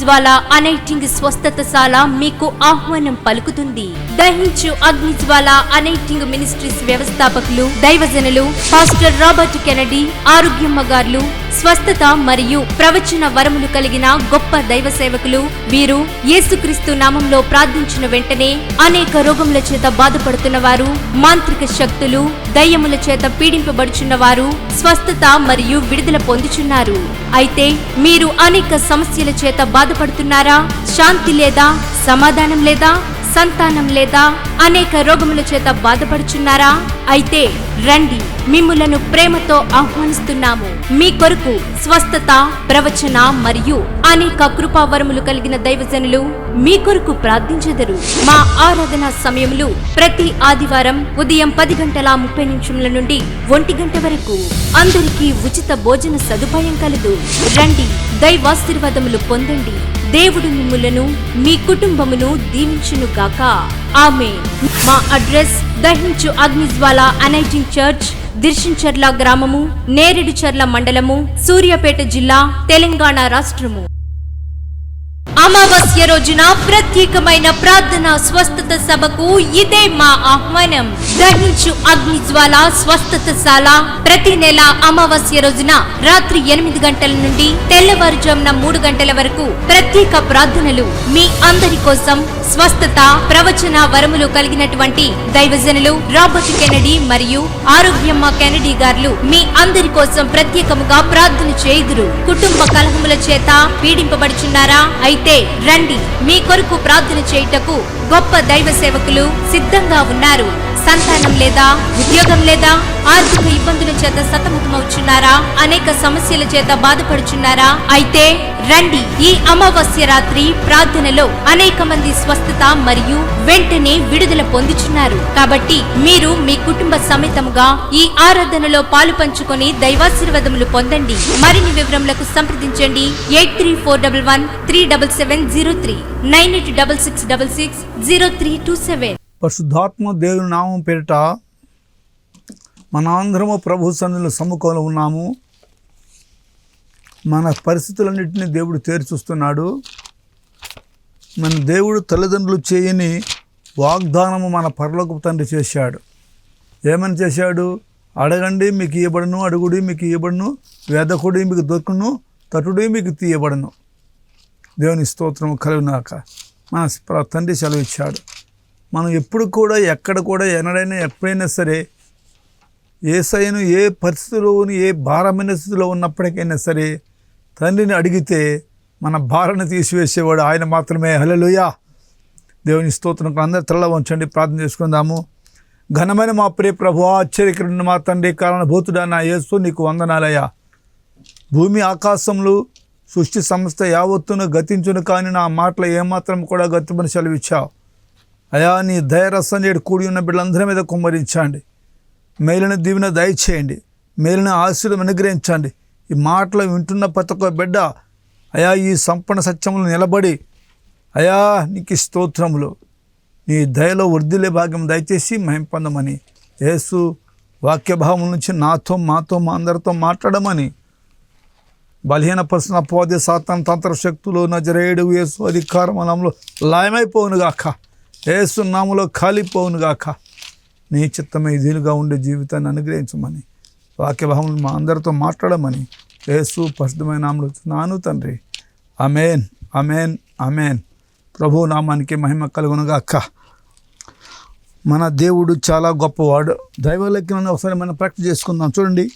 అగ్నిజ్వాల anointing స్వస్థతశాల మీకు ఆహ్వానం పలుకుతుంది. దహించు అగ్నిజ్వాల అనైటింగ్ మినిస్ట్రీస్ వ్యవస్థాపకులు దైవజనులు పాస్టర్ రాబర్ట్ కెనడీ ఆరోగ్యమ్మ గారు స్వస్థత మరియు ప్రవచన వరములు కలిగిన గొప్ప దైవ సేవకులు వీరు యేసుక్రీస్తు నామంలో ప్రార్థించిన వెంటనే అనేక రోగముల చేత బాధపడుతున్న వారు మాంత్రిక శక్తులు దయ్యముల చేత పీడింపబడుచున్న వారు స్వస్థత మరియు విడుదల పొందుచున్నారు. అయితే మీరు అనేక సమస్యల చేత బాధపడుతున్నారా? శాంతి లేదా? సమాధానం లేదా? సంతానం లేదా? అనేక రోగముల చేత బాధపడుచున్నారా? అయితే రండి మిమ్ములను ప్రేమతో ఆహ్వానిస్తున్నాము. మీ కొరకు స్వస్థత ప్రవచన మరియు అనేక కృపావరములు కలిగిన దైవజనులు మీ కొరకు ప్రార్థించెదరు. మా ఆరాధన సమయములు ప్రతి ఆదివారం ఉదయం పది గంటల ముప్పై నిమిషముల నుండి ఒంటి గంట వరకు. అందరికీ ఉచిత భోజన సదుపాయం కలదు. రండి దైవాశీర్వాదములు పొందండి. దేవుడు మిమ్ములను మీ కుటుంబమును దీవించును గాక. ఆమె మా అడ్రస్ దహించు అగ్నిజ్వాల అనైటింగ్ చర్చ్ దిర్శించర్ల గ్రామము నేరేడుచర్ల మండలము సూర్యాపేట జిల్లా తెలంగాణ రాష్ట్రము. అమావాస్య రోజున ప్రత్యేకమైన ప్రార్థన స్వస్థత సభకు ఇదే మా ఆహ్వానం. దహించు అగ్ని జ్వాల స్వస్థతశాల. ప్రతి నెల అమావాస్య రోజున రాత్రి ఎనిమిది గంటల నుండి తెల్లవారుజామున మూడు గంటల వరకు ప్రత్యేక ప్రార్థనలు. మీ అందరి కోసం స్వస్థత ప్రవచన వరములు కలిగినటువంటి దైవజనులు రాబర్ట్ కెనడీ మరియు ఆరోగ్యమ్మ కెనడీ గారులు మీ అందరి కోసం ప్రత్యేకముగా ప్రార్థన చేయుదురు. కుటుంబ కలహముల చేత పీడింపబడుచున్నారా? అయితే రండి. మీ కొరకు ప్రార్థన చేయుటకు గొప్ప దైవ సేవకులు సిద్ధంగా ఉన్నారు. సంతానం లేదా ఉద్యోగం లేదా ఆర్థిక ఇబ్బందుల చేత సతమతమవుచున్నారా? అనేక సమస్యల చేత బాధపడుచున్నారా? అయితే రండి ఈ అమావాస్య రాత్రి ప్రార్థనలో అనేక మంది స్వస్థత మరియు వెంటనే విడుదల పొందుచున్నారు. కాబట్టి మీరు మీ కుటుంబ సమేతముగా ఈ ఆరాధనలో పాలు పంచుకొని దైవాశీర్వాదములు పొందండి. మరిన్ని వివరములకు సంప్రదించండి. Eight three four double one three double seven zero three. Nine eight double six double six zero three two seven. పరిశుద్ధాత్మ దేవుని నామం పేరిట మనందరము ప్రభు సన్నిధిలో సమ్ముఖంలో ఉన్నాము. మన పరిస్థితులన్నింటినీ దేవుడు తేర్చూస్తున్నాడు మన దేవుడు తల్లిదండ్రులు చేయని వాగ్దానము మన పరలోక తండ్రి చేశాడు. ఏమని చేశాడు? అడగండి మీకు ఇవ్వబడును అడుగుడి మీకు ఇవ్వబడును వేదకుడి మీకు దొరుకును తటుడి మీకు తీయబడును. దేవుని స్తోత్రం కలుగునాక మన తండ్రి సెలవు ఇచ్చాడు మనం ఎప్పుడు కూడా ఎక్కడ కూడా ఎన్నడైనా ఎప్పుడైనా సరే ఏసైను ఏ పరిస్థితిలోని ఏ భారమైన స్థితిలో ఉన్నప్పటికైనా సరే తండ్రిని అడిగితే మన భారాన్ని తీసివేసేవాడు ఆయన మాత్రమే. హలలుయా దేవుని స్తోత్రం అందరూ తెల్ల ఉంచండి ప్రార్థన చేసుకుందాము. ఘనమైన మా ప్రియ ప్రభు ఆశ్చర్యకరుని మా తండ్రి కారణభూతుడా నా యేసు నీకు వందనాలయ్యా. భూమి ఆకాశంలో సృష్టి సంస్థ యావత్తును గతించును కానీ నా మాటలు ఏమాత్రం కూడా గతిమని సెలవిచ్చావు. అయా నీ దయరసం నేడు కూడి ఉన్న బిడ్డలందరి మీద కుమ్మరించండి. మేలిన దీవెన దయచేయండి. మేలిన ఆశీర్వాదం అనుగ్రహించండి. ఈ మాటలు వింటున్న ప్రతి ఒక్క బిడ్డ అయా ఈ సంపన్న సత్యములు నిలబడి అయా నీకు స్తోత్రములు. నీ దయలో వృద్ధిలే భాగ్యం దయచేసి మహిం పొందమని. యేసు వాక్యభావం నుంచి నాతో మాతో మా అందరితో మాట్లాడమని బలహీన పర్సన పోదే సాతాన్ తంత్ర శక్తులు నజరేడు వేసు అధికారం నామలో లయమైపోవునుగాక. ఏసు నామలో కాలిపోవునుగాక. నీ చిత్తమే దీనిగా ఉండే జీవితాన్ని అనుగ్రహించమని వాక్యభావములు మా అందరితో మాట్లాడమని యేసు పరిశుద్ధమైన నామలు నాను తండ్రి. అమేన్ అమేన్ అమేన్ ప్రభు నామానికి మహిమ కలుగునుగాక. మన దేవుడు చాలా గొప్పవాడు. దైవలెక్కలను ఒకసారి మనం ప్రాక్టీస్ చేసుకుందాం. చూడండి.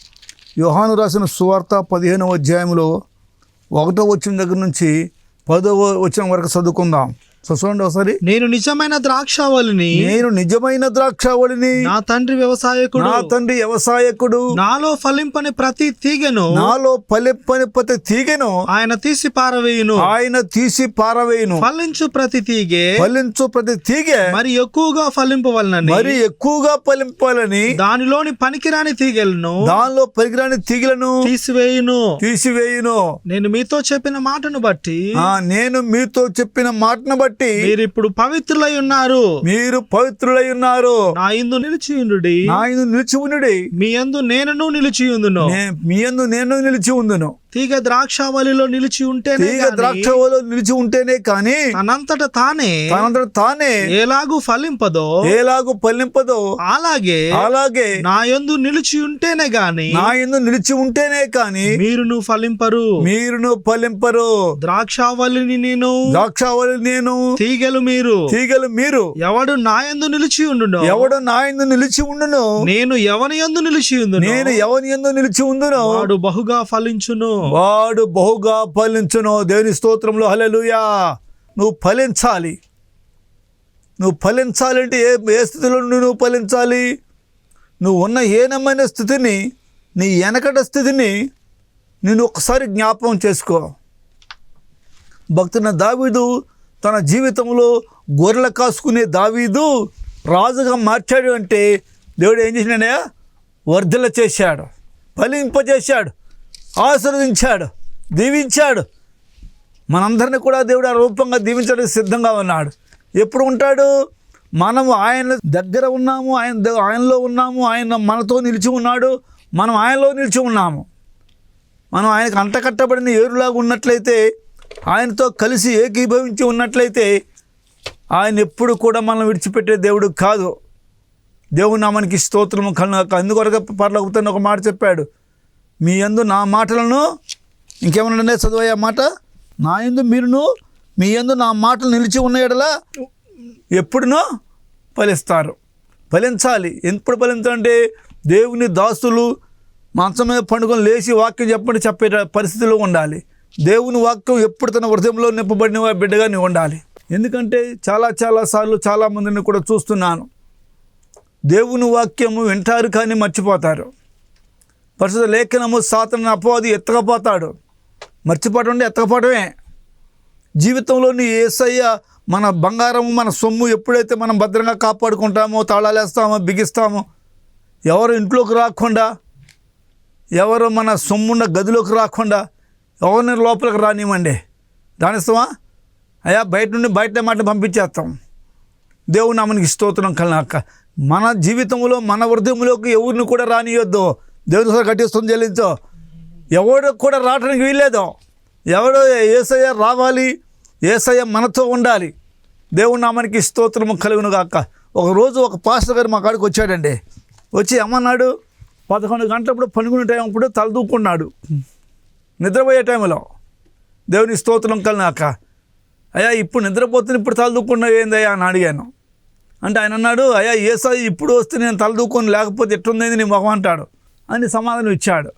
యోహాను రాసిన సువార్త పదిహేనవ అధ్యాయంలో ఒకటో వచ్చిన దగ్గర నుంచి పదవ వచ్చిన వరకు చదువుకుందాం. సో చూడండి ఒకసారి. నేను నిజమైన ద్రాక్షావళిని నేను నిజమైన ద్రాక్షావళిని నా తండ్రి వ్యవసాయకుడు నా తండ్రి వ్యవసాయకుడు నాలో ఫలింపని ప్రతి తీగను నాలో పలెప్పని ప్రతి తీగెను ఆయన తీసి పారవేయును. ఆయన తీసి పారవేయును. ఫలించు ప్రతి తీగే ఫలించు ప్రతి తీగె మరి ఎక్కువగా ఫలింపవలనని మరి ఎక్కువగా ఫలింపాలని దానిలోని పనికిరాని తీగలను దానిలో పరిగిరాని తీగలను తీసివేయును. తీసివేయును. నేను మీతో చెప్పిన మాటను బట్టి నేను మీతో చెప్పిన మాటను బట్టి మీరు ఇప్పుడు పవిత్రులై ఉన్నారు. మీరు పవిత్రులై ఉన్నారు. నా ఇందు నిలిచియుండుడి నా యందు నిలిచి ఉండుడి. మీ యందు నేనును నిలిచియుందును మీ యందు నేను నిలిచి ఉందును తీగ ద్రాక్షావళిలో నిలిచి ఉంటేనే తీగ ద్రాక్షలో నిలిచి ఉంటేనే కానీ తనంతట తానే తనంతట తానే ఎలాగూ ఫలింపదో ఏలాగు పల్లింపదో అలాగే అలాగే నా యందు నిలిచి ఉంటేనే గాని నా ఎందు నిలిచి ఉంటేనే కానీ మీరును ఫలింపరు. మీరును ఫలింపరు. ద్రాక్షావళిని నేను ద్రాక్షావళి నేను తీగలు మీరు తీగలు మీరు ఎవడు నా యందు నిలిచి ఉండును ఎవడు నా ఎందు నిలిచి ఉండును నేను ఎవని యందు నిలిచి ఉందును నేను ఎవని ఎందు నిలిచి ఉందును వాడు బహుగా ఫలించును. వాడు బహుగా ఫలించును. దేవుని స్తోత్రంలో హలలుయా నువ్వు ఫలించాలి. నువ్వు ఫలించాలంటే ఏ ఏ స్థితిలో నువ్వు ఫలించాలి? నువ్వు ఉన్న హీనమైన స్థితిని నీ వెనకట స్థితిని నేను ఒకసారి జ్ఞాపకం చేసుకో. భక్తున దావీదు తన జీవితంలో గొర్రెలు కాసుకునే దావీదు రాజుగా మార్చాడు అంటే దేవుడు ఏం చేసినాడయా వర్ధల చేశాడు ఫలింపజేశాడు. ఆశీర్వదించాడు దీవించాడు. మనందరినీ కూడా దేవుడు ఆ రూపంగా దీవించడానికి సిద్ధంగా ఉన్నాడు. ఎప్పుడు ఉంటాడు? మనము ఆయన దగ్గర ఉన్నాము ఆయన ఆయనలో ఉన్నాము ఆయన మనతో నిలిచి ఉన్నాడు. మనం ఆయనలో నిలిచి ఉన్నాము. మనం ఆయనకు అంటకట్టబడిన ఏరులాగా ఉన్నట్లయితే ఆయనతో కలిసి ఏకీభవించి ఉన్నట్లయితే ఆయన ఎప్పుడు కూడా మనం విడిచిపెట్టే దేవుడు కాదు. దేవుడు నామానికి స్తోత్రము కను అందుకొరకు పర్లోకుతాను ఒక మాట చెప్పాడు? మీ యందు నా మాటలను ఇంకేమన్నా చదువయ్యా మాట? నా యందు మీరును మీ యందు నా మాటలు నిలిచి ఉన్న ఎడలా ఎప్పుడునో ఫలిస్తారు. ఫలించాలి. ఎప్పుడు ఫలించాలంటే దేవుని దాసులు మంచం మీద పండుకొని లేచి వాక్యం చెప్పండి చెప్పే పరిస్థితిలో ఉండాలి. దేవుని వాక్యం ఎప్పుడు తన హృదయంలో నింపబడిన బిడ్డగా నీవు ఉండాలి. ఎందుకంటే చాలా చాలా సార్లు చాలామందిని కూడా చూస్తున్నాను. దేవుని వాక్యము వింటారు కానీ మర్చిపోతారు. పరిశుద్ధ లేఖనము సాతన అపవాది ఎత్తకపోతాడు. మర్చిపోవటం అంటే ఎత్తకపోవటమే. జీవితంలో నీ ఏసయ్య మన బంగారము మన సొమ్ము ఎప్పుడైతే మనం భద్రంగా కాపాడుకుంటామో తాళాలేస్తామో బిగిస్తామో ఎవరు ఇంట్లోకి రాకుండా ఎవరు మన సొమ్మున్న గదిలోకి రాకుండా ఎవరిని లోపలికి రానివ్వండి. రానిస్తామా అయ్యా బయట నుండి బయట మాట పంపించేస్తాం. దేవుని నామనికి స్తోత్రం కలనాక. మన జీవితంలో మన హృదయంలోకి ఎవరిని కూడా రానియొద్దు. దేవుని సార్ కట్టిస్తుంది చెల్లించో ఎవడు కూడా రావడానికి వీల్లేదు. ఎవడు ఏసయ్య రావాలి ఏసయ్య మనతో ఉండాలి. దేవుని నామానికి స్తోత్రము కలుగును గాక. ఒకరోజు ఒక పాస్టర్ గారు మా కాడికి వచ్చాడండి. వచ్చి ఏమన్నాడు? పదకొండు గంటలప్పుడు పనుకునే టైం అప్పుడు తలదూకున్నాడు నిద్రపోయే టైంలో. దేవుని స్తోత్రం కలినాక అయ్యా ఇప్పుడు నిద్రపోతున్న ఇప్పుడు తలదూకున్నావు ఏందయ్యా అని అడిగాను. అంటే ఆయన అన్నాడు అయ్యా ఏసాయి ఇప్పుడు వస్తే నేను తలదూకొని లేకపోతే ఎట్టుందేది నీ మొహం? అంటాడు. అని సమాధానం ఇచ్చాడు.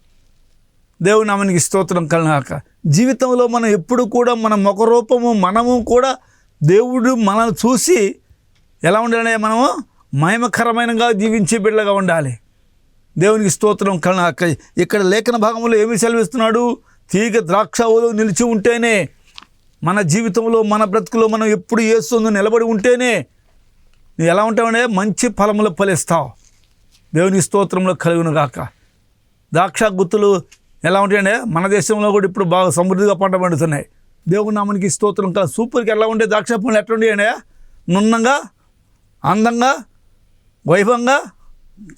దేవుని నామానికి స్తోత్రం కలనాక జీవితంలో మనం ఎప్పుడు కూడా మన ముఖ రూపము మనము కూడా దేవుడు మనల్ని చూసి ఎలా ఉండాలి మనము? మహిమకరమైనగా జీవించే బిడ్డగా ఉండాలి. దేవునికి స్తోత్రం కలినాక ఇక్కడ లేఖన భాగంలో ఏమి సెలవిస్తున్నాడు? తీగ ద్రాక్షలో నిలిచి ఉంటేనే మన జీవితంలో మన బ్రతుకులో మనం ఎప్పుడు ఏస్తుందో నిలబడి ఉంటేనే నువ్వు ఎలా ఉంటావంటే మంచి ఫలములు ఫలిస్తావు. దేవుని స్తోత్రంలో కలుగును గాక ద్రాక్ష గుత్తులు ఎలా ఉంటాయంటే మన దేశంలో కూడా ఇప్పుడు బాగా సమృద్ధిగా పంట పండుతున్నాయి. దేవుడు నామనికి స్తోత్రం కాదు సూపర్కి ఎలా ఉండే ద్రాక్ష పండ్లు ఎట్లా ఉంటాయండి నున్నంగా అందంగా వైభవంగా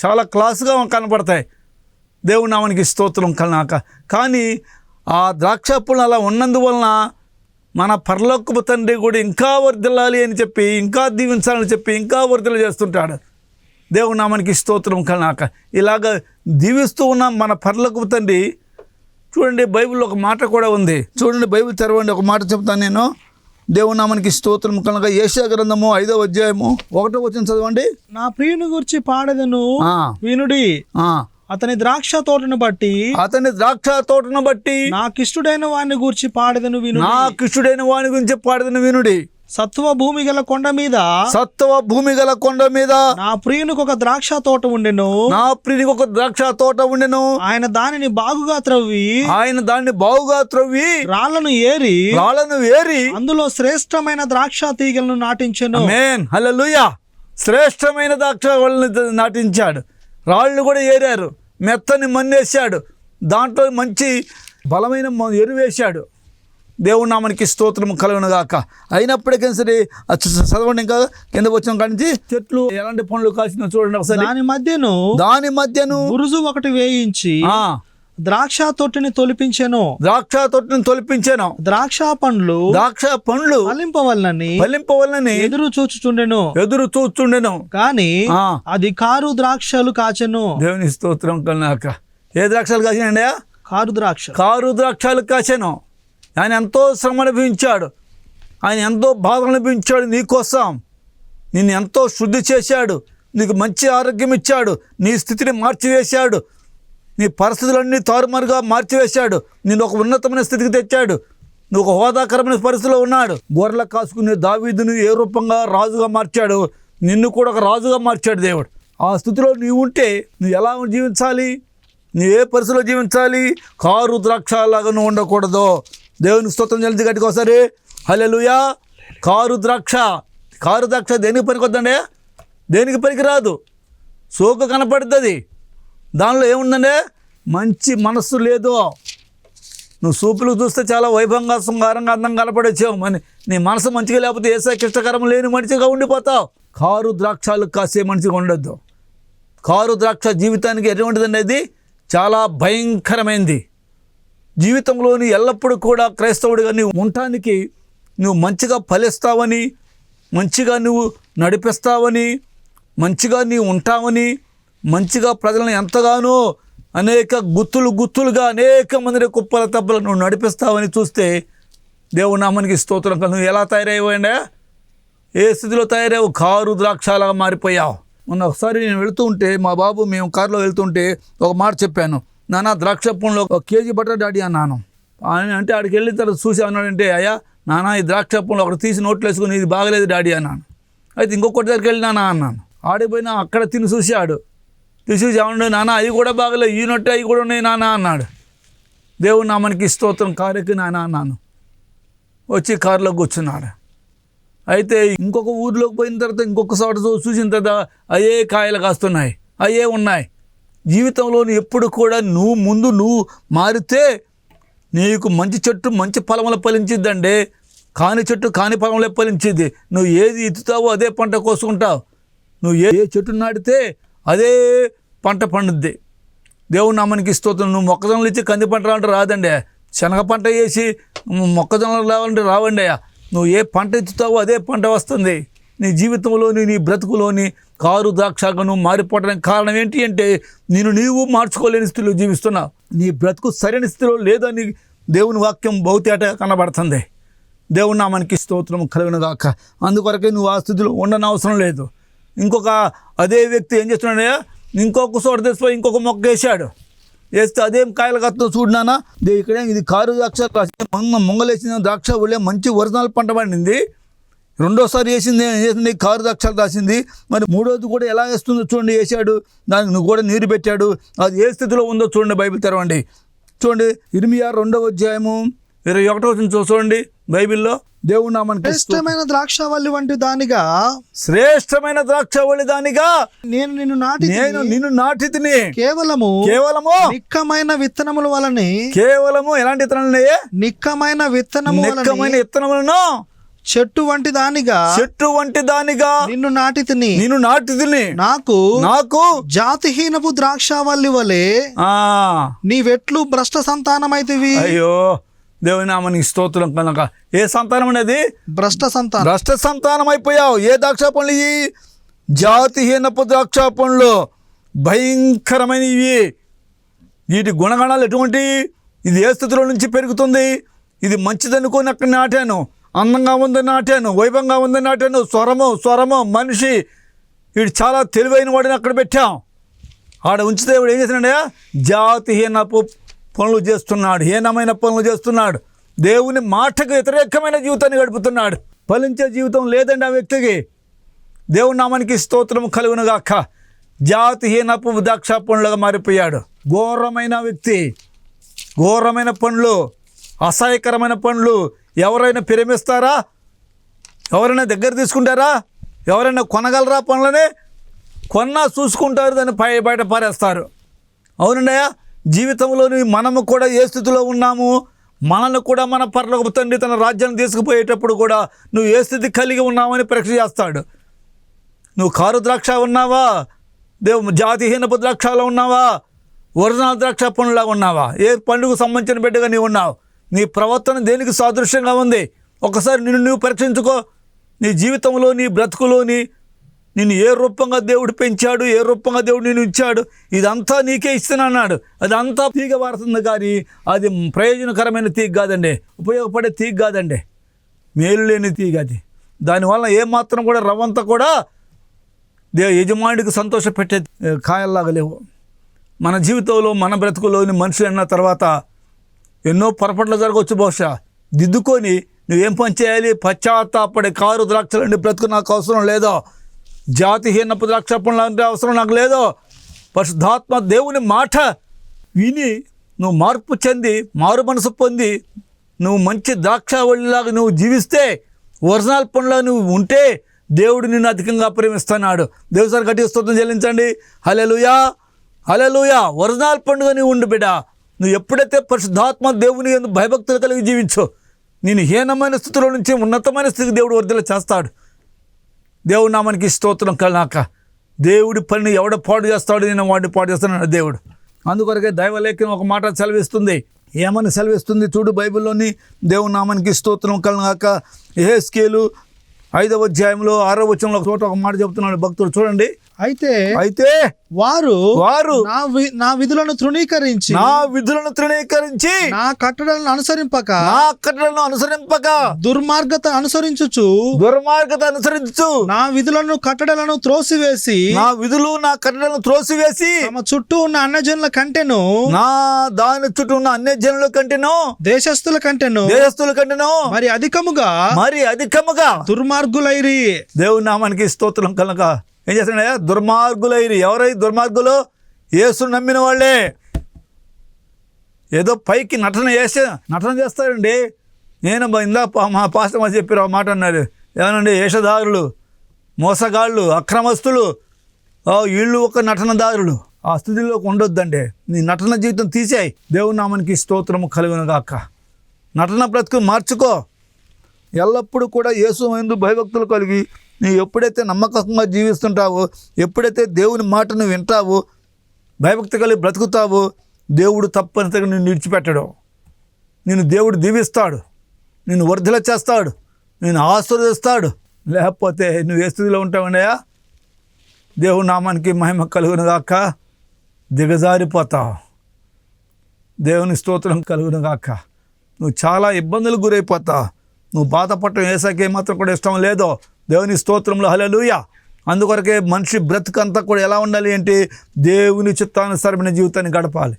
చాలా క్లాసుగా కనపడతాయి. దేవుడు నామనికి స్తోత్రం కలనాక. కానీ ఆ ద్రాక్ష పండ్లు అలా ఉన్నందువలన మన పరలోకపు తండ్రి కూడా ఇంకా వర్ధిల్లాలి అని చెప్పి ఇంకా దీవించాలని చెప్పి ఇంకా వర్ధలు చేస్తుంటాడు. దేవుని నామానికి స్తోత్రం కలనాక ఇలాగ దీవిస్తూ ఉన్న మన పరలోకపు తండ్రి చూడండి బైబిల్లో ఒక మాట కూడా ఉంది. చూడండి బైబిల్ తెరవండి ఒక మాట చెప్తాను నేను. దేవుని నామానికి స్తోత్రం కనుక ఏషియా గ్రంథము ఐదో అధ్యాయము ఒకటో వచ్చిన చదవండి. నా ప్రియుని గురించి పాడదను వినుడి. ఆ. అతని ద్రాక్ష తోటను బట్టి అతని ద్రాక్ష తోటను బట్టి నాకిష్టుడైన వాడిని గూర్చి పాడదను విను నా కృష్ణుడైన వాని గురించి పాడదని వినుడి. సత్వ భూమి గల కొండ మీద సత్వ భూమి గల కొండ మీద నా ప్రియునికి ఒక ద్రాక్ష తోట ఉండెను. నా ప్రియునికి ఒక ద్రాక్ష తోట ఉండెను. ఆయన దానిని బాగుగా త్రవ్వి ఆయన దాన్ని బావుగా త్రవ్వి రాళ్ళను ఏరి రాళ్ళను వేరి అందులో శ్రేష్టమైన ద్రాక్ష తీగలను నాటించెను. మేన్ హల్లెలూయా శ్రేష్టమైన ద్రాక్ష వాళ్ళని నాటించాడు. రాళ్ళు కూడా ఏరారు. మెత్తని మన్నేశాడు. దాంట్లో మంచి బలమైన ఎరువేశాడు. దేవుని నామానికి స్తోత్రం కలుగునుగాక. అయినప్పటికీ సరే చదవండి ఇంకా కింద వచ్చిన కాడి నుంచి. చెట్లు ఎలాంటి పనులు కాసిన చూడండి ఒకసారి. దాని మధ్యను దాని మధ్యను బురుజు ఒకటి వేయించి ఆ, ద్రాక్ష తొట్టిని తొలిపించెను. ద్రాక్ష తొట్టిని తొలిపించాను. ద్రాక్ష పండ్లు ద్రాక్ష పండ్లు ఫలింపవలనని ఫలింపవల్లని ఎదురు చూచుచుండెను. ఎదురు చూస్తుండెను కాని. అది కారు ద్రాక్షలు కాచెను. దేవుని స్తోత్రం కన్నాక ఏ ద్రాక్షలు కాసినండి కారు ద్రాక్ష కారు ద్రాక్షాలు కాశాను ఆయన ఎంతో శ్రమ అనుభవించాడు. ఆయన ఎంతో బాధ అనుభవించాడు నీకోసం నిన్ను ఎంతో శుద్ధి చేశాడు. నీకు మంచి ఆరోగ్యం ఇచ్చాడు. నీ స్థితిని మార్చివేశాడు. నీ పరిస్థితులన్నీ తారుమారుగా మార్చివేశాడు. నేను ఒక ఉన్నతమైన స్థితికి తెచ్చాడు. నువ్వు ఒక హోదాకరమైన పరిస్థితిలో ఉన్నాడు. గొర్రెల కాసుకునే దావీదును ఏ రూపంగా రాజుగా మార్చాడు? నిన్ను కూడా ఒక రాజుగా మార్చాడు దేవుడు. ఆ స్థితిలో నీవు ఉంటే నువ్వు ఎలా జీవించాలి? నువ్వు ఏ పరిస్థితిలో జీవించాలి? కారు ద్రాక్షలాగా నువ్వు ఉండకూడదు. దేవుని స్తోత్రం జల్ది గట్టికి ఒకసారి. హలెలుయా కారు ద్రాక్ష. కారు ద్రాక్ష దేనికి పనికొద్దండి? దేనికి పనికిరాదు? సోకు కనపడుతుంది. దానిలో ఏముందండి? మంచి మనస్సు లేదు. నువ్వు సూపులు చూస్తే చాలా వైభవంగా శృంగారంగా అందంగా కనపడొచ్చావు. మరి నీ మనసు మంచిగా లేకపోతే ఏసే కిష్టకరం లేని మనిషిగా ఉండిపోతావు. కారు ద్రాక్షాలు కాసే మనిషిగా ఉండొద్దు. కారు ద్రాక్ష జీవితానికి ఎటువంటిది అనేది చాలా భయంకరమైంది. జీవితంలోని ఎల్లప్పుడూ కూడా క్రైస్తవుడిగా నీవు ఉండటానికి నువ్వు మంచిగా ఫలిస్తావని మంచిగా నువ్వు నడిపిస్తావని మంచిగా నీవు ఉంటావని మంచిగా ప్రజలను ఎంతగానో అనేక గుత్తులు గుత్తులుగా అనేక మందిని కుప్పల తప్పలు నువ్వు నడిపిస్తావని చూస్తే దేవుడు నామనికి స్తోత్రం కదా నువ్వు ఎలా తయారయ్యావండి ఏ స్థితిలో తయారయ్యావు? కారు ద్రాక్షలాగా మారిపోయావు. మొన్న ఒకసారి నేను వెళ్తూ ఉంటే మా బాబు మేము కారులో వెళ్తుంటే ఒక మాట చెప్పాను. నాన్న ద్రాక్ష పండ్లో ఒక కేజీ బటర్ డాడీ అన్నాను. ఆయన అంటే ఆడికి వెళ్ళిన తర్వాత చూసి అన్నాడంటే అయ్యా నాన్న ఈ ద్రాక్ష పండ్లు ఒకటి తీసి నోట్లో వేసుకుని ఇది బాగలేదు డాడీ అన్నాను. అయితే ఇంకొకటి దగ్గరికి వెళ్ళినానా అన్నాను. ఆడిపోయినా అక్కడ తిని చూశాడు. తీసి ఏమన్నా నాన్న అవి కూడా బాగలేదు ఈ అవి కూడా ఉన్నాయి నాన్న అన్నాడు. దేవుడు నా మనకి స్తోత్రం కారెక్కి నాన్న అన్నాను. వచ్చి కారులో కూర్చున్నాడు. అయితే ఇంకొక ఊర్లోకి పోయిన తర్వాత ఇంకొక చోట చూసిన తర్వాత అయ్యే కాయలు కాస్తున్నాయి అయ్యే ఉన్నాయి. జీవితంలోని ఎప్పుడు కూడా నువ్వు ముందు నువ్వు మారితే నీకు మంచి చెట్టు మంచి ఫలములు ఫలించిద్దండి. కాని చెట్టు కాని ఫలములే ఫలించింది నువ్వు ఏది ఇత్తుతావో అదే పంట కోసుకుంటావు. నువ్వు ఏ ఏ చెట్టు నాటితే అదే పంట పండుద్ది. దేవుడు నామానికి స్తోత్రం. నువ్వు మొక్కజొన్నలు ఇచ్చి కంది పంట అంటే రాదండి. శనగ పంట వేసి మొక్కజొన్నలు రావాలంటే రావండి అయ్యా. నువ్వు ఏ పంట ఎత్తుతావో అదే పంట వస్తుంది. నీ జీవితంలోని నీ బ్రతుకులోని కారు ద్రాక్షగా నువ్వు మారిపోవడానికి కారణం ఏంటి అంటే నేను నీవు మార్చుకోలేని స్థితిలో జీవిస్తున్నావు నీ బ్రతుకు సరైన స్థితిలో లేదని దేవుని వాక్యం బహుతేట కనబడుతుంది. దేవుని నామానికి స్తోత్రం కలుగునుగాక అందుకొరకే నువ్వు ఆ స్థితిలో ఉండనవసరం లేదు. ఇంకొక అదే వ్యక్తి ఏం చేస్తున్నాడే ఇంకొక చోట తెచ్చిపోయి ఇంకొక మొక్క వేసాడు వేస్తే అదేం కాయలు కత్తో చూడనానా దే ఇక్కడ ఇది కారు ద్రాక్ష కాసింది, మొంగ మొంగలేసిన ద్రాక్ష ఒళ్ళే మంచి ఒరిజినల్ పంట పండింది. రెండోసారి వేసింది ఏం చేసింది? కారు ద్రాక్షలు రాసింది. మరి మూడోది కూడా ఎలా వేస్తుందో చూడండి వేసాడు దానికి నువ్వు కూడా నీరు పెట్టాడు. అది ఏ స్థితిలో ఉందో చూడండి బైబిల్ తెరవండి. చూడండి ఇరిమియా రెండవ అధ్యాయము ఇరవై ఒకటో చూడండి బైబిల్లో. దేవుడు నామని శ్రేష్టమైన ద్రాక్షవల్లి వంటి దానిగా శ్రేష్టమైన ద్రాక్ష ఒళి దానిగా నేను నిన్ను నాటి నేను నిన్ను నాటితిని కేవలము కేవలము నిక్కమైన విత్తనముల వలని కేవలము ఎలాంటి ఇత్తనాలు నిక్కమైన విత్తనము నిక్కమైన వలని ఇత్తనములను చెట్టు వంటి దానిగా చెట్టు వంటి దానిగా నిన్ను నాటి తిని. నేను నాటితిని నాకు నాకు జాతిహీనపు ద్రాక్షావల్లి వలె ఆ. నీవెట్లు భ్రష్ట సంతానమైతివి. అయ్యో దేవుని నామనికి స్తోత్రం కనుక. ఏ సంతానం అనేది? భ్రష్ట సంతానం. భ్రష్ట సంతానం అయిపోయావు ఏ ద్రాక్ష పండ్లు ఇవి జాతిహీనపు ద్రాక్ష పండ్లు. భయంకరమైనవి. వీటి గుణగణాలు ఎటువంటి? ఇది ఏ స్థితిలో నుంచి పెరుగుతుంది? ఇది మంచిదనుకొని అక్కడ నాటాను. అందంగా ఉంది నాటాను వైభవంగా ఉంది నాటాను. స్వరము స్వరము మనిషి. వీడు చాలా తెలివైన వాడిని అక్కడ పెట్టాం. ఆడ ఉంచితే వాడు ఏం చేస్తున్నాడే జాతిహీనపు పనులు చేస్తున్నాడు హీనమైన పనులు చేస్తున్నాడు. దేవుని మాటకు వ్యతిరేకమైన జీవితాన్ని గడుపుతున్నాడు. ఫలించే జీవితం లేదండి ఆ వ్యక్తికి. దేవుని నామానికి స్తోత్రం కలుగునుగాక. జాతిహీనపు ద్రాక్ష పనులుగా మారిపోయాడు. ఘోరమైన వ్యక్తి. ఘోరమైన పనులు అసహ్యకరమైన పనులు ఎవరైనా ప్రేమిస్తారా? ఎవరైనా దగ్గర తీసుకుంటారా? ఎవరైనా కొనగలరా పనులని? కొన్నా చూసుకుంటారు దాన్ని పై బయట పారేస్తారు. అవునండయ్యా జీవితంలోని మనము కూడా ఏ స్థితిలో ఉన్నాము? మనల్ని కూడా మన పర్లకు తండ్రి తన రాజ్యాన్ని తీసుకుపోయేటప్పుడు కూడా నువ్వు ఏ స్థితి కలిగి ఉన్నావని పరీక్ష చేస్తాడు. నువ్వు కారు ద్రాక్ష ఉన్నావా? దేవు జాతిహీనపు ద్రాక్షలో ఉన్నావా? ఒరిజినల్ ద్రాక్ష పండులాగా ఉన్నావా? ఏ పండుగకు సంబంధించిన బిడ్డగా నీవు ఉన్నావు? నీ ప్రవర్తన దేనికి సాదృశ్యంగా ఉంది? ఒకసారి నిన్ను నువ్వు పరీక్షించుకో. నీ జీవితంలో నీ బ్రతుకులోని నిన్ను ఏ రూపంగా దేవుడు పెంచాడు ఏ రూపంగా దేవుడు నేను ఇచ్చాడు ఇదంతా నీకే ఇస్తున్నాడు. అదంతా తీగ వారుతుంది కానీ అది ప్రయోజనకరమైన తీగ కాదండి. ఉపయోగపడే తీగ కాదండి. మేలు లేని తీగ అది. దానివల్ల ఏమాత్రం కూడా రవ్వంతా కూడా దే యజమానుడికి సంతోషపెట్టే కాయల్లాగా లేవు. మన జీవితంలో మన బ్రతుకులోని మనుషులు అన్న తర్వాత ఎన్నో పొరపాట్లు జరగవచ్చు బహుశా. దిద్దుకొని నువ్వేం పని చేయాలి? పశ్చాత్తాపడే కారు ద్రాక్షలండి బ్రతుకు నాకు అవసరం లేదో? జాతిహీనపు ద్రాక్ష అంటే అవసరం నాకు లేదో? పరిశుద్ధాత్మ దేవుని మాట విని నువ్వు మార్పు చెంది మారు మనసు పొంది నువ్వు మంచి ద్రాక్షావళిలాగా నువ్వు జీవిస్తే ఒరిజినల్ పండ్లా నువ్వు ఉంటే దేవుడు నిన్ను అధికంగా ప్రేమిస్తున్నాడు. దేవుసారి గట్టి స్తోత్రం చెల్లించండి. హలెలుయా హలెలుయా ఒరిజినల్ పండుగ నువ్వు ఉండు బిడ్డ. నువ్వు ఎప్పుడైతే పరిశుద్ధాత్మ దేవుని ఎందుకు భయభక్తులు కలిగి జీవించో నేను హీనమైన స్థితిలో నుంచి ఉన్నతమైన స్థితికి దేవుడు వర్ధల చేస్తాడు. దేవుడు నామానికి స్తోత్రం కలినాక దేవుడి పనిని ఎవడ పాడు చేస్తాడు నేను వాడిని పాడు చేస్తాను దేవుడు. అందుకొరకే దైవలేఖనం ఒక మాట సెలవిస్తుంది. ఏమని సెలవిస్తుంది చూడు బైబిల్లోని దేవుని నామానికి స్తోత్రం కలనాక ఏ స్కేలు ఐదవ అధ్యాయంలో ఆరో వచనంలో ఒక చోట ఒక మాట చెప్తున్నాడు భక్తుడు. చూడండి. అయితే అయితే వారు వారు నా నా విధులను తృణీకరించి నా విధులను తృణీకరించి నా కట్టడలను అనుసరింపక నా కట్టడలను అనుసరింపక దుర్మార్గత అనుసరించుచు దుర్మార్గత అనుసరించు నా విధులను కట్టడలను త్రోసివేసి నా విధులు నా కట్టడలను త్రోసివేసి తమ చుట్టూ ఉన్న అన్నజనుల కంటెను నా దాని చుట్టూ ఉన్న అన్ని జనుల కంటేనో దేశస్థుల కంటెను దేశస్తుల కంటేనో మరి అధికముగా మరి అధికముగా దుర్మార్గులైరి. దేవుని నామానికి స్తోత్రం కనుక ఏం చేస్తున్నాయా దుర్మార్గులైన ఎవరై దుర్మార్గులు? యేసు నమ్మిన వాళ్ళే. ఏదో పైకి నటన చేస్తే నటన చేస్తారండి. నేను బ- ఇందా పా- మా పాస్టర్ మా చెప్పారు ఆ మాట అన్నారు ఏమనండి? వేషధారులు మోసగాళ్ళు అక్రమస్తులు. ఆ, వీళ్ళు ఒక నటనదారులు. ఆ స్థితిలోకి ఉండొద్దండి. నీ నటన జీవితం తీసేయి. దేవుని నామనికి స్తోత్రము కలుగును గాక. నటన బ్రతుకు మార్చుకో. ఎల్లప్పుడూ కూడా యేసు ఎందు భయభక్తులు కలిగి నువ్వు ఎప్పుడైతే నమ్మకంగా జీవిస్తుంటావో ఎప్పుడైతే దేవుని మాటను వింటావో భయభక్తి కలిగి బ్రతుకుతావో దేవుడు తప్పనిసరిగా నిన్ను విడిచిపెట్టడు. నిన్ను దేవుడు దీవిస్తాడు. నిన్ను వర్ధల చేస్తాడు. నేను ఆశీర్వదిస్తాడు. లేకపోతే నువ్వు ఏ స్థితిలో ఉంటావనయా దేవుడి నామానికి మహిమ కలుగును గాక దిగజారిపోతావు. దేవుని స్తోత్రం కలుగును గాక నువ్వు చాలా ఇబ్బందులకు గురైపోతావు. నువ్వు బాధపడటం ఏసాకే మాత్రం కూడా ఇష్టం లేదో దేవుని స్తోత్రంలో హలలుయ అందుకొరకే మనిషి బ్రతుకంతా కూడా ఎలా ఉండాలి ఏంటి దేవుని చిత్తానుసరమైన జీవితాన్ని గడపాలి.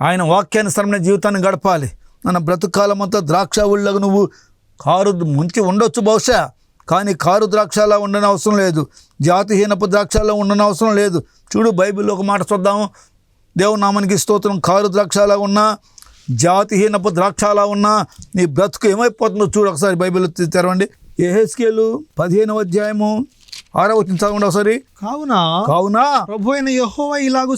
ఆయన వాక్యానుసరమైన జీవితాన్ని గడపాలి. మన బ్రతుకాలం అంతా ద్రాక్ష ఊళ్ళకు నువ్వు కారు మంచి ఉండొచ్చు బహుశా కానీ కారు ద్రాక్షలా ఉండని అవసరం లేదు. జాతిహీనపు ద్రాక్షలా ఉండని అవసరం లేదు. చూడు బైబిల్లో ఒక మాట చూద్దాము. దేవునామానికి స్తోత్రం కారు ద్రాక్షలా ఉన్నా జాతిహీనపు ద్రాక్షలా ఉన్నా నీ బ్రతుకు ఏమైపోతుందో చూడు ఒకసారి బైబిల్ తెరవండి. ఏహెస్కేలు పదిహేనవ అధ్యాయము ఆరో వచ్చిన చదవండి ఒకసారి. కావున కావున ప్రభు అయిన యెహోవా ఇలాగూ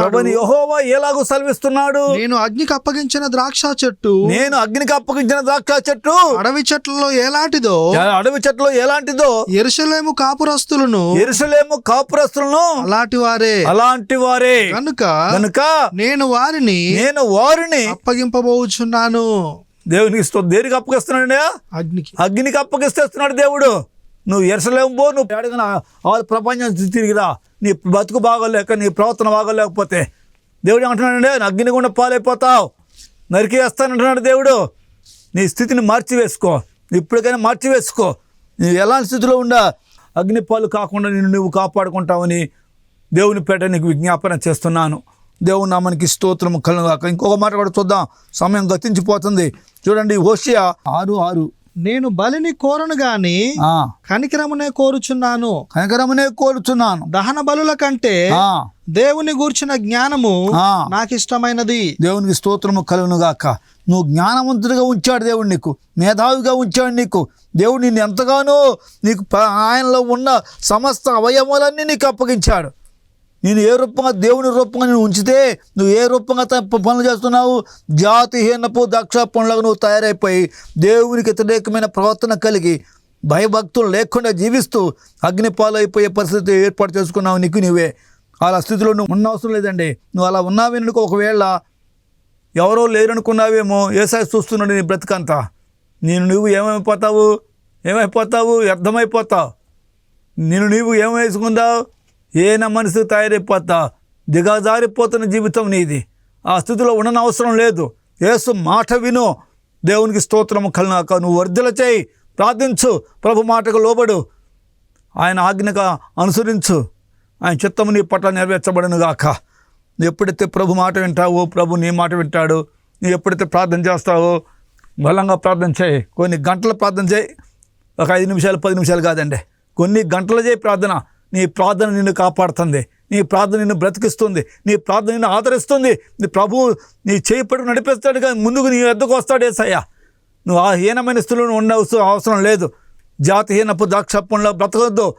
ప్రభుని యెహోవా ఎలాగో సెలవిస్తున్నాడు? నేను అగ్నికి అప్పగించిన ద్రాక్ష చెట్టు నేను అగ్నికి అప్పగించిన ద్రాక్ష చెట్టు. అడవి చెట్లలో ఎలాంటిదో అడవి చెట్లు ఎలాంటిదో? ఎరుసలేము కాపురస్తులను ఎరుసలేము కాపురస్తులను అలాంటి వారే. అలాంటి వారే. కనుక కనుక నేను వారిని నేను వారిని అప్పగింపబోచున్నాను. దేవునికి దేనికి అప్పగిస్తున్నాడు అగ్నికి. అగ్నికి అప్పగిస్తేస్తున్నాడు దేవుడు. నువ్వు ఎరసలేము పో నువ్వు అడిగిన ఆ ప్రపంచం తిరిగిరా. నీ బతుకు బాగోలేక నీ ప్రవర్తన బాగోలేకపోతే. దేవుడు ఏమంటున్నాడంటే అగ్ని గుండా పాలైపోతావు. నరికేస్తానంటున్నాడు దేవుడు. నీ స్థితిని మార్చివేసుకో. ఇప్పటికైనా మార్చివేసుకో. నువ్వు ఎలాంటి స్థితిలో ఉండా? అగ్ని పాలు కాకుండా నిన్ను నువ్వు కాపాడుకుంటావని దేవుని పేట నీకు విజ్ఞాపన చేస్తున్నాను. దేవుని నామానికి స్తోత్రం కాక ఇంకొక మాట కూడా చూద్దాం. సమయం గతించిపోతుంది. చూడండి ఓషియా ఆరు ఆరు నేను బలిని కోరను గాని కనికరమునే కోరుచున్నాను. కనకరమనే కోరుచున్నాను. దహన బలుల కంటే దేవుని గూర్చిన జ్ఞానము. నాకు ఇష్టమైనది దేవునికి స్తోత్రము కలుగునుగాక. నువ్వు జ్ఞానవంతుడిగా ఉంచాడు దేవుడు నీకు మేధావిగా ఉంచాడు నీకు. దేవుడు నిన్ను ఎంతగానో నీకు ఆయనలో ఉన్న సమస్త అవయవాలన్నీ నీకు అప్పగించాడు. నేను ఏ రూపంగా దేవుని రూపంగా నేను ఉంచితే నువ్వు ఏ రూపంగా పనులు చేస్తున్నావు? జాతిహీనపు దక్ష పనులకు నువ్వు తయారైపోయి దేవునికి వ్యతిరేకమైన ప్రవర్తన కలిగి భయభక్తులు లేకుండా జీవిస్తూ అగ్నిపాలైపోయే పరిస్థితి ఏర్పాటు చేసుకున్నావు నీకు నీవే. అలా స్థితిలో నువ్వు ఉన్న అవసరం లేదండి. నువ్వు అలా ఉన్నావేనుకో ఒకవేళ ఎవరో లేరనుకున్నావేమో ఏసాయి చూస్తున్నాడు నీ బ్రతికంతా. నేను నువ్వు ఏమైపోతావు? ఏమైపోతావు? అర్థమైపోతావు నేను నీవు ఏం వేసుకుందావు ఏన మనసు తయారైపోతా దిగజారిపోతున్న జీవితం నీది. ఆ స్థితిలో ఉండని అవసరం లేదు. యేసు మాట విను. దేవునికి స్తోత్రము కలినాక నువ్వు వర్ధల చేయి. ప్రార్థించు. ప్రభు మాటకు లోబడు. ఆయన ఆజ్ఞగా అనుసరించు. ఆయన చిత్తము నీ పట్ల నెరవేర్చబడను గాక ఎప్పుడైతే ప్రభు మాట వింటావో ప్రభు నీ మాట వింటాడు నువ్వు ఎప్పుడైతే ప్రార్థన చేస్తావో బలంగా ప్రార్థన చేయి. కొన్ని గంటలు ప్రార్థన చేయి. ఒక ఐదు నిమిషాలు పది నిమిషాలు కాదండి. కొన్ని గంటలు చేయి ప్రార్థన. నీ ప్రార్థన నిన్ను కాపాడుతుంది. నీ ప్రార్థన నిన్ను బ్రతికిస్తుంది. నీ ప్రార్థన నిన్ను ఆదరిస్తుంది. నీ ప్రభువు నీ చేయి పట్టుకు నడిపిస్తాడు కానీ ముందుకు నీ ఎద్దకు వస్తాడు ఏసయ్యా. నువ్వు ఆ హీనమైన స్థితిలో ఉండవలసిన అవసరం లేదు. జాతిహీనపు ద్రాక్షపంలో బ్రతకొద్దు.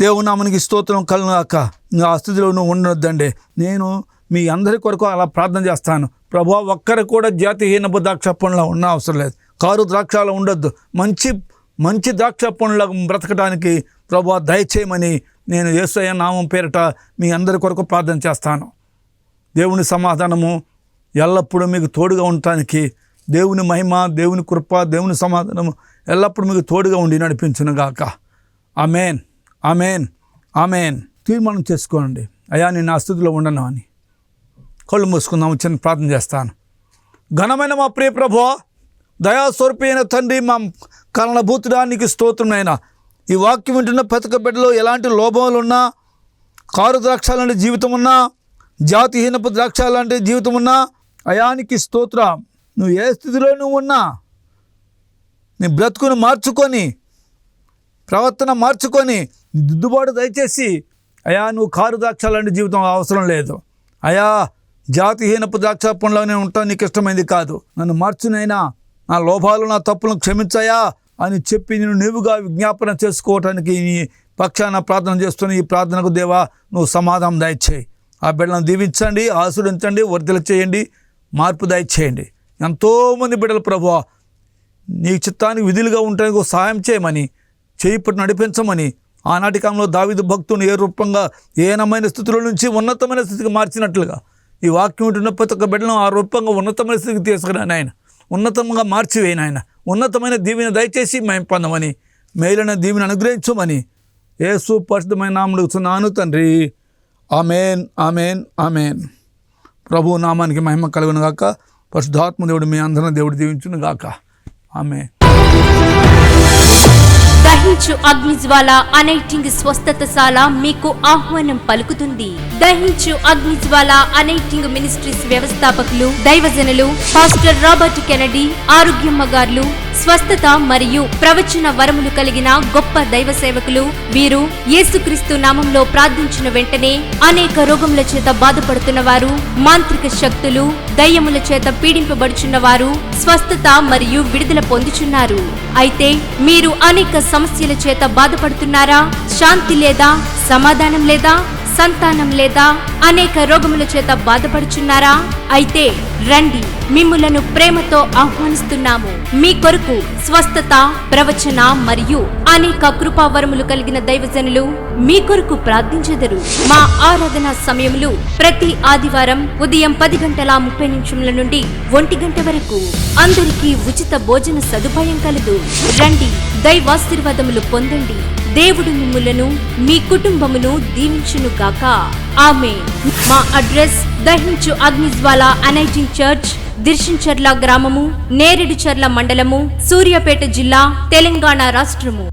దేవుని నామనికి స్తోత్రం కలుగాక నువ్వు ఆ స్థితిలో నువ్వు ఉండొద్దండి. నేను మీ అందరి కొరకు అలా ప్రార్థన చేస్తాను. ప్రభు ఒక్కరు కూడా జాతిహీనపు ద్రాక్ష ఉన్న అవసరం లేదు. కారు ద్రాక్షాలు ఉండొద్దు. మంచి మంచి ద్రాక్ష పండ్లకు బ్రతకడానికి ప్రభు దయచేయమని నేను యేసయ్య నామం పేరిట మీ అందరి కొరకు ప్రార్థన చేస్తాను. దేవుని సమాధానము ఎల్లప్పుడూ మీకు తోడుగా ఉండటానికి దేవుని మహిమ దేవుని కృప దేవుని సమాధానము ఎల్లప్పుడూ మీకు తోడుగా ఉండి నడిపించునుగాక ఆమెన్. ఆమెన్. ఆమెన్. తీర్మానం చేసుకోండి. అయ్యా నేను నా స్థితిలో ఉండను అని. కళ్ళు మూసుకుందాం చిన్న ప్రార్థన చేస్తాను. ఘనమైన మా ప్రియ ప్రభు దయాస్వరూపైన తండ్రి మా కరణభూతుడానికి స్తోత్రమైన ఈ వాక్యం వింటున్న పతక బిడ్డలో ఎలాంటి లోభాలు ఉన్నా కారు ద్రాక్ష లాంటి జీవితం ఉన్నా జాతిహీనపు ద్రాక్ష లాంటి జీవితం ఉన్నా అయానికి స్తోత్ర. నువ్వు ఏ స్థితిలో నువ్వు ఉన్నా నీ బ్రతుకును మార్చుకొని ప్రవర్తన మార్చుకొని దిద్దుబాటు దయచేసి అయా నువ్వు కారు ద్రాక్ష లాంటి జీవితం అవసరం లేదు. అయా జాతిహీనపు ద్రాక్ష పండ్లోనే ఉంటాను నీకు ఇష్టమైంది కాదు. నన్ను మార్చునైనా నా లోపాలు నా తప్పులను క్షమించాయా అని చెప్పి నేను నువ్వుగా విజ్ఞాపన చేసుకోవటానికి నీ పక్షాన ప్రార్థన చేస్తున్న ఈ ప్రార్థనకు దేవా నువ్వు సమాధానం దయచేయి. ఆ బిడ్డలను దీవించండి ఆసురించండి వర్ధల చేయండి మార్పు దయచేయండి. ఎంతోమంది బిడ్డలు ప్రభు నీ చిత్తానికి విధులుగా ఉండడానికి సహాయం చేయమని చేయి నడిపించమని ఆనాటి కాలంలో దావిదు భక్తుని ఏ రూపంగా ఏనమైన స్థితిలో నుంచి ఉన్నతమైన స్థితికి మార్చినట్లుగా ఈ వాక్యం ఉంటున్న ప్రతి ఒక్క బిడ్డను ఆ రూపంగా ఉన్నతమైన స్థితికి తీసుకురాను ఆయన ఉన్నతంగా మార్చివేయను ఆయన. ఉన్నతమైన దీవెన దయచేసి మేము పొందమని మేలైన దీవెన అనుగ్రహించమని యేసు పరిశుద్ధమైన నామడుగుతున్నాను తండ్రి. Amen amen amen. ప్రభు నామానికి మహిమ కలుగును గాక పరిశుద్ధాత్మ దేవుడు మీ అందరం దేవుడు దీవించును గాక ఆమె దహించు అగ్నిజ్వాల అనైటింగ్ స్వస్థతశాల మీకు ఆహ్వానం పలుకుతుంది. దహించు అగ్నిజ్వాల అనైటింగ్ మినిస్ట్రీస్ వ్యవస్థాపకులు దైవజనులు పాస్టర్ రాబర్ట్ కెనడీ ఆరోగ్యమ్మ గారులు స్వస్థత మరియు ప్రవచన వరములు కలిగిన గొప్ప దైవ సేవకులు వీరు యేసుక్రీస్తు నామంలో ప్రార్థించిన వెంటనే అనేక రోగముల చేత బాధపడుతున్న వారు మాంత్రిక శక్తులు దయ్యముల చేత పీడింపబడుచున్న వారు స్వస్థత మరియు విడుదల పొందుచున్నారు. అయితే మీరు అనేక సమస్యల చేత బాధపడుతున్నారా? శాంతి లేదా? సమాధానం లేదా? సంతానం లేదా అనేక రోగముల చేత బాధపడుచున్నారా? అయితే రండి మిమ్ములను ప్రేమతో ఆహ్వానిస్తున్నాము. మీ కొరకు స్వస్థత ప్రవచన మరియు అనేక కృపావరములు కలిగిన దైవజనులు మీ కొరకు ప్రార్థించెదరు. మా ఆరాధన సమయములు ప్రతి ఆదివారం ఉదయం పది గంటల ముప్పై నిమిషముల నుండి ఒంటి గంట వరకు. అందరికీ ఉచిత భోజన సదుపాయం కలదు. రండి దైవాశీర్వాదములు పొందండి. దేవుడు మిమ్ములను మీ కుటుంబమును దీవించును గాక. ఆమె మా అడ్రస్ దహించు అగ్నిజ్వాల అనైటింగ్ చర్చ్ దిర్శించర్ల గ్రామము నేరేడుచర్ల మండలము సూర్యాపేట జిల్లా తెలంగాణ రాష్ట్రము.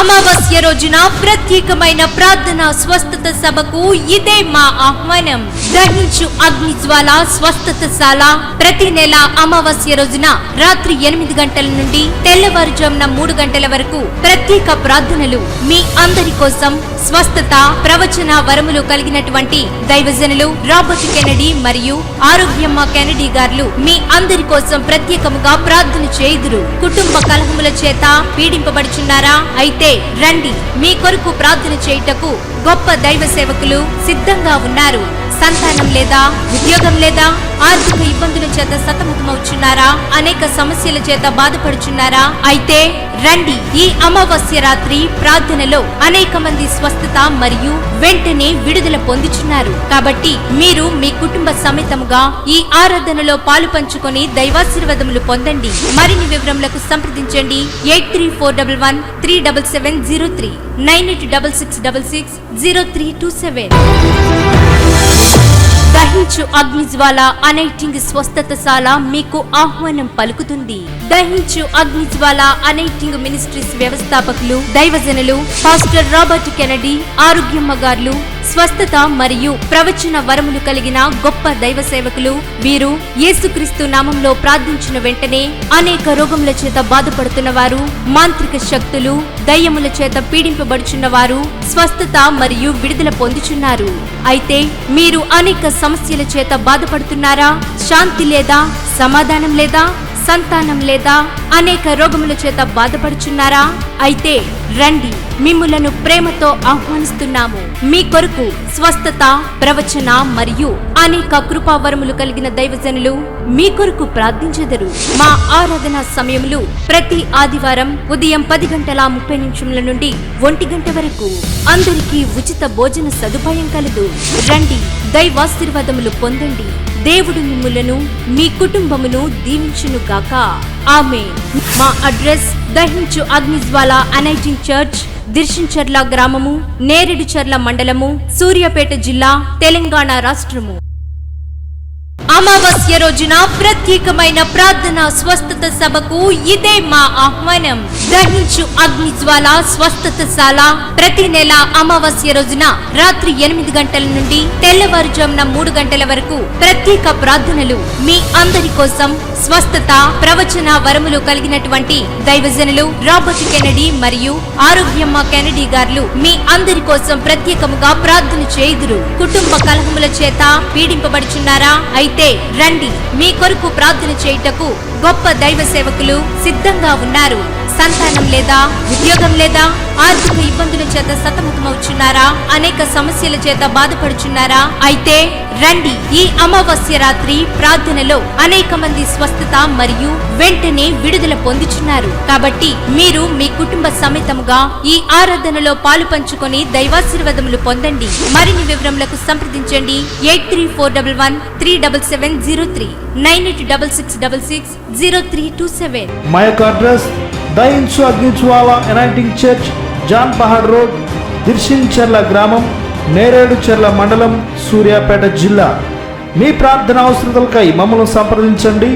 అమావాస్య రోజున ప్రత్యేకమైన ప్రార్థన స్వస్థత సభకు ఇదే మా ఆహ్వానం. దహించు అగ్నిజ్వాల స్వస్థత స్వస్థతశాల. ప్రతి నెల అమావాస్య రోజున రాత్రి ఎనిమిది గంటల నుండి తెల్లవారుజామున మూడు గంటల వరకు ప్రత్యేక ప్రార్థనలు. మీ అందరి కోసం స్వస్థత ప్రవచన వరములు కలిగినటువంటి దైవజనులు రాబర్ట్ కెనడీ మరియు ఆరోగ్యమ్మ కెనడీ గారు మీ అందరి కోసం ప్రత్యేకముగా ప్రార్థన చేయుదురు. కుటుంబ కలహముల చేత పీడింపబడుచున్నారా? అయితే రండి. మీ కొరకు ప్రార్థన చేయుటకు గొప్ప దైవ సేవకులు సిద్ధంగా ఉన్నారు. సంతానం లేదా ఉద్యోగం లేదా ఆర్థిక ఇబ్బందుల చేత సతమతమవుచున్నారా? అనేక సమస్యల చేత బాధపడుచున్నారా? అయితే రండి ఈ అమావాస్య రాత్రి ప్రార్థనలో అనేక మంది స్వస్థత మరియు వెంటనే విడుదల పొందుచున్నారు. కాబట్టి మీరు మీ కుటుంబ సమేతముగా ఈ ఆరాధనలో పాలు పంచుకొని దైవాశీర్వాదములు పొందండి. మరిన్ని వివరములకు సంప్రదించండి. Eight three four double one three double seven zero three nine eight double six double six zero three two seven. దహించు అగ్నిజ్వాల అనైటింగ్ స్వస్థతశాల మీకు ఆహ్వానం పలుకుతుంది. దహించు అగ్నిజ్వాల అనైటింగ్ మినిస్ట్రీస్ వ్యవస్థాపకులు దైవజనులు పాస్టర్ రాబర్ట్ కెనడీ ఆరోగ్యమ్మగారులు స్వస్థత మరియు ప్రవచన వరములు కలిగిన గొప్ప దైవ సేవకులు వీరు యేసుక్రీస్తు నామంలో ప్రార్థించిన వెంటనే అనేక రోగముల చేత బాధపడుతున్న వారు మాంత్రిక శక్తులు దయ్యముల చేత పీడింపబడుచున్న వారు స్వస్థత మరియు విడుదల పొందుచున్నారు. అయితే మీరు అనేక సమస్యల చేత బాధపడుతున్నారా? శాంతి లేదా? సమాధానం లేదా? సంతానం లేదా అనేక రోగముల చేత బాధపడుచున్నారా? అయితే రండి మిమ్ములను ప్రేమతో ఆహ్వానిస్తున్నాము. మీ కొరకు స్వస్థత ప్రవచన మరియు అనేక కృపావరములు కలిగిన దైవజనులు మీ కొరకు ప్రార్థించెదరు. మా ఆరాధన సమయములు ప్రతి ఆదివారం ఉదయం పది గంటల ముప్పై నిమిషముల నుండి ఒంటి గంట వరకు. అందరికీ ఉచిత భోజన సదుపాయం కలదు. రండి దైవాశీర్వాదములు పొందండి. దేవుడు మిమ్ములను మీ కుటుంబమును దీవించును గాక. ఆమె మా అడ్రస్ దహించు అగ్నిజ్వాల అనైటింగ్ చర్చ్ దిర్శించర్ల గ్రామము నేరేడుచర్ల మండలము సూర్యాపేట జిల్లా తెలంగాణ రాష్ట్రము. అమావాస్య రోజున ప్రత్యేకమైన ప్రార్థన స్వస్థత సభకు ఇదే మా ఆహ్వానం. దహించు అగ్నిజ్వాల స్వస్థతశాల ప్రతి నెల అమావాస్య రోజున రాత్రి ఎనిమిది గంటల నుండి తెల్లవారుజామున మూడు గంటల వరకు ప్రత్యేక ప్రార్థనలు. మీ అందరి కోసం స్వస్థత ప్రవచన వరములు కలిగినటువంటి దైవజనులు రాబర్ట్ కెనడీ మరియు ఆరోగ్యమ్మ కెనడీ గారు మీ అందరి కోసం ప్రత్యేకముగా ప్రార్థన చేయుదురు. కుటుంబ కలహముల చేత పీడింపబడుచున్నారా? అయితే రండి. మీ కొరకు ప్రార్థన చేయుటకు గొప్ప దైవ సేవకులు సిద్ధంగా ఉన్నారు. సంతానం లేదా ఉద్యోగం లేదా ఆర్థిక ఇబ్బందుల చేత సతమతమవుచున్నారా? అనేక సమస్యల చేత బాధపడుచున్నారా? అయితే రండి ఈ అమావాస్య రాత్రి ప్రార్థనలో అనేక మంది స్వస్థత మరియు వెంటనే విడుదల పొందుచున్నారు. కాబట్టి మీరు మీ కుటుంబ సమేతముగా ఈ ఆరాధనలో పాలు పంచుకొని దైవాశీర్వాదములు పొందండి. మరిన్ని వివరములకు సంప్రదించండి. Eight three four double one three double seven zero three nine eight double six double six zero three two seven. మా యొక్క అడ్రస్ దయించు అగ్నిజ్వాల anointing church Jan Pahad road Dirsincherla గ్రామం నేరేడు చెర్ల మండలం సూర్యాపేట జిల్లా. మీ ప్రార్థన అవసరతలకై మమ్మల్ని సంప్రదించండి.